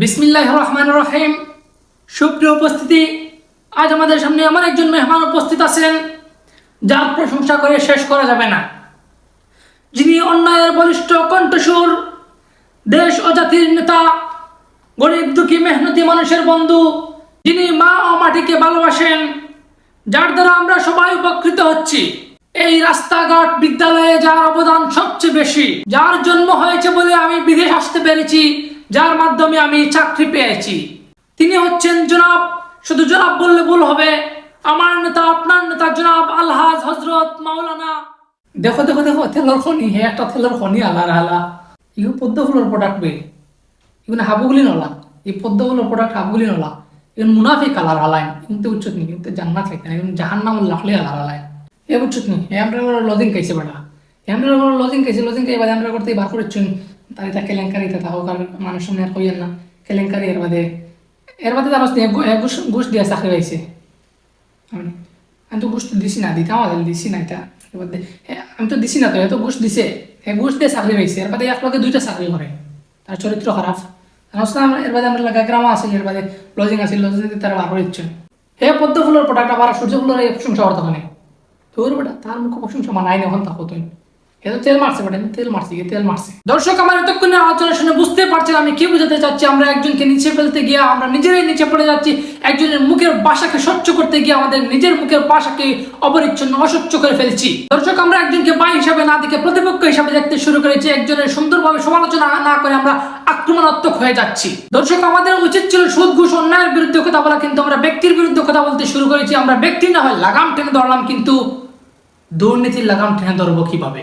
বিসমিল্লাহ রহমান রহিম। সুপ্রিয় উপস্থিতি, আজ আমাদের সামনে এমন একজন মেহমান উপস্থিত আছেন, যার প্রশংসা করে শেষ করা যাবে না। যিনি অন্যায়ের বলিষ্ঠ কণ্ঠসুর দেশ ও জাতির নেতা, গরিব দুঃখী মেহনতি মানুষের বন্ধু, যিনি মা ও মাটিকে ভালোবাসেন, যার দ্বারা আমরা সবাই উপকৃত হচ্ছি। এই রাস্তাঘাট বিদ্যালয়ে যার অবদান সবচেয়ে বেশি, যার জন্ম হয়েছে বলে আমি বিদেশ আসতে পেরেছি যার মাধ্যমে আমি চাকরি পেয়েছি। তিনি হচ্ছেন জনাব, শুধু জনাব বললে ভুল হবে। আমার নেতা, আপনার নেতা জনাব আলহাজ হজরত মাওলানা। দেখো দেখো দেখো, তেলর খনি, হে একটা তেলর খনি আলা আলা। ইউ পদ্ম ফুলের প্রোডাক্ট বে। ইগুলো হাবুগুলি নলা, এই পদ্ম ফুলের প্রোডাক্ট হাবুগুলি নলা। ইগুন মুনাফি কালার আলাইন কিন্তু উচ্চত নি কিন্তু জান্নাত লেখা ইগুন জাহান্নাম লাখলে আলার আলাইন। এ উচ্চত নি হে আমরা লজিং খাইছে বেটা। আমরা লজিং খাইছে লজিং খাই বাদে আমরা করতে বার করেছেন তার এটা কেলেঙ্কারি তা হোক আর মানুষ আর কইয়েন না। কেলেঙ্কারি এর বাদে এর বাদে নি ঘুষ ঘুষ দিয়া চাকরি পাইছে। আমি তো ঘুষ দিছি না, দিতাম আমাদের দিছি না এটা। আমি তো দিছি না তো, এ তো ঘুষ দিছে। এ ঘুষ দিয়ে চাকরি পাইছে, এর বাদে এক লগে দুইটা চাকরি করে। তার চরিত্র খারাপ। আমরা এর বাদে আমরা লাগা গ্রাম আছে, এর বাদে লজিং আছে লজিং তারা বার করে দিচ্ছেন হে পদ্ম ফুলের প্রোডাক্ট আবার সূর্য ফুলের প্রশংসা করতে ওখানে। তোর বেটা, তার মুখ প্রশংসা মানায় না এখন থাকো তুই এ তো তেল মারছে বেটা তেল মারছে কি তেল মারছে। দর্শক, আমার এতক্ষণে আলোচনা শুনে বুঝতে পারছেন, আমি কি বোঝাতে চাচ্ছি, আমরা একজনকে নিচে ফেলতে গিয়ে, আমরা নিজেরাই নিচে পড়ে যাচ্ছি, একজনের মুখের বাসাকে স্বচ্ছ করতে গিয়ে আমাদের নিজের মুখের বাসাকে অপরিচ্ছন্ন, অস্বচ্ছ করে ফেলছি। দর্শক, আমরা একজনকে বাই হিসাবে, না দেখে প্রতিপক্ষ হিসাবে দেখতে শুরু করেছি, একজনের সুন্দরভাবে সমালোচনা না করে আমরা আক্রমণাত্মক হয়ে যাচ্ছি। দর্শক, আমাদের উচিত ছিল সুদ অন্যায়ের বিরুদ্ধে কথা বলা, কিন্তু আমরা ব্যক্তির বিরুদ্ধে কথা বলতে শুরু করেছি, আমরা ব্যক্তি না হয় লাগাম টেনে ধরলাম, কিন্তু দুর্নীতির লাগাম টেনে ধরবো কীভাবে?